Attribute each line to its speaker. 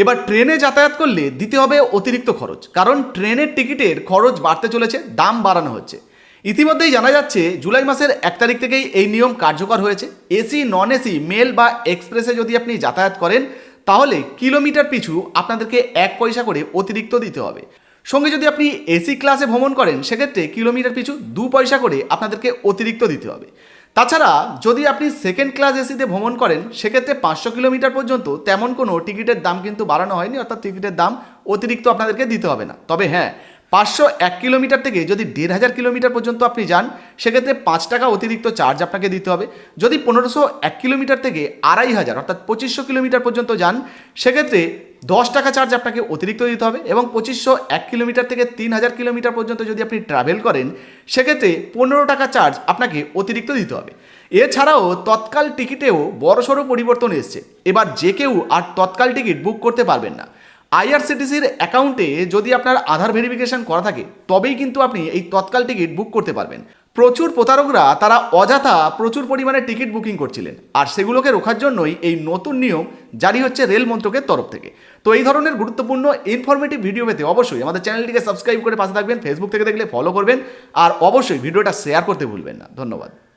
Speaker 1: এবার ট্রেনে যাতায়াত করলে দিতে হবে অতিরিক্ত খরচ, কারণ ট্রেনের টিকিটের খরচ বাড়তে চলেছে, দাম বাড়ানো হচ্ছে। ইতিমধ্যেই জানা যাচ্ছে, জুলাই মাসের এক তারিখ থেকেই এই নিয়ম কার্যকর হয়েছে। এসি নন এসি মেল বা এক্সপ্রেসে যদি আপনি যাতায়াত করেন, তাহলে কিলোমিটার পিছু আপনাদেরকে এক পয়সা করে অতিরিক্ত দিতে হবে। সঙ্গে যদি আপনি এসি ক্লাসে ভ্রমণ করেন, সেক্ষেত্রে কিলোমিটার পিছু দু পয়সা করে আপনাদেরকে অতিরিক্ত দিতে হবে। তাছাড়া, যদি আপনি সেকেন্ড ক্লাস এসিতে ভ্রমণ করেন, সেক্ষেত্রে পাঁচশো কিলোমিটার পর্যন্ত তেমন কোনো টিকিটের দাম কিন্তু বাড়ানো হয়নি, অর্থাৎ টিকিটের দাম অতিরিক্ত আপনাদেরকে দিতে হবে না। তবে হ্যাঁ পাঁচশো এক কিলোমিটার থেকে যদি দেড় হাজার কিলোমিটার পর্যন্ত আপনি যান, সেক্ষেত্রে পাঁচ টাকা অতিরিক্ত চার্জ আপনাকে দিতে হবে। যদি পনেরোশো এক কিলোমিটার থেকে আড়াই হাজার, অর্থাৎ পঁচিশশো কিলোমিটার পর্যন্ত যান, সেক্ষেত্রে দশ টাকা চার্জ আপনাকে অতিরিক্ত দিতে হবে এবং পঁচিশশো এক কিলোমিটার থেকে তিন হাজার কিলোমিটার পর্যন্ত যদি আপনি ট্রাভেল করেন, সেক্ষেত্রে পনেরো টাকা চার্জ আপনাকে অতিরিক্ত দিতে হবে। এছাড়াও তৎকাল টিকিটেও বড়সড় পরিবর্তন এসছে। এবার যে কেউ আর তৎকাল টিকিট বুক করতে পারবেন না। আইআরসিটিসির অ্যাকাউন্টে যদি আপনার আধার ভেরিফিকেশন করা থাকে, তবেই কিন্তু আপনি এই তৎকাল টিকিট বুক করতে পারবেন। প্রচুর প্রতারকরা, তারা অযথা প্রচুর পরিমাণে টিকিট বুকিং করছিলেন। আর সেগুলোকে রোখার জন্যই এই নতুন নিয়ম জারি হচ্ছে রেল মন্ত্রকের তরফ থেকে। তো এই ধরনের গুরুত্বপূর্ণ ইনফরমেটিভ ভিডিও পেতে অবশ্যই আমাদের চ্যানেলটিকে সাবস্ক্রাইব করে পাশে থাকবেন ফেসবুক থেকে দেখলে ফলো করবেন, আর অবশ্যই ভিডিওটা শেয়ার করতে ভুলবেন না। ধন্যবাদ।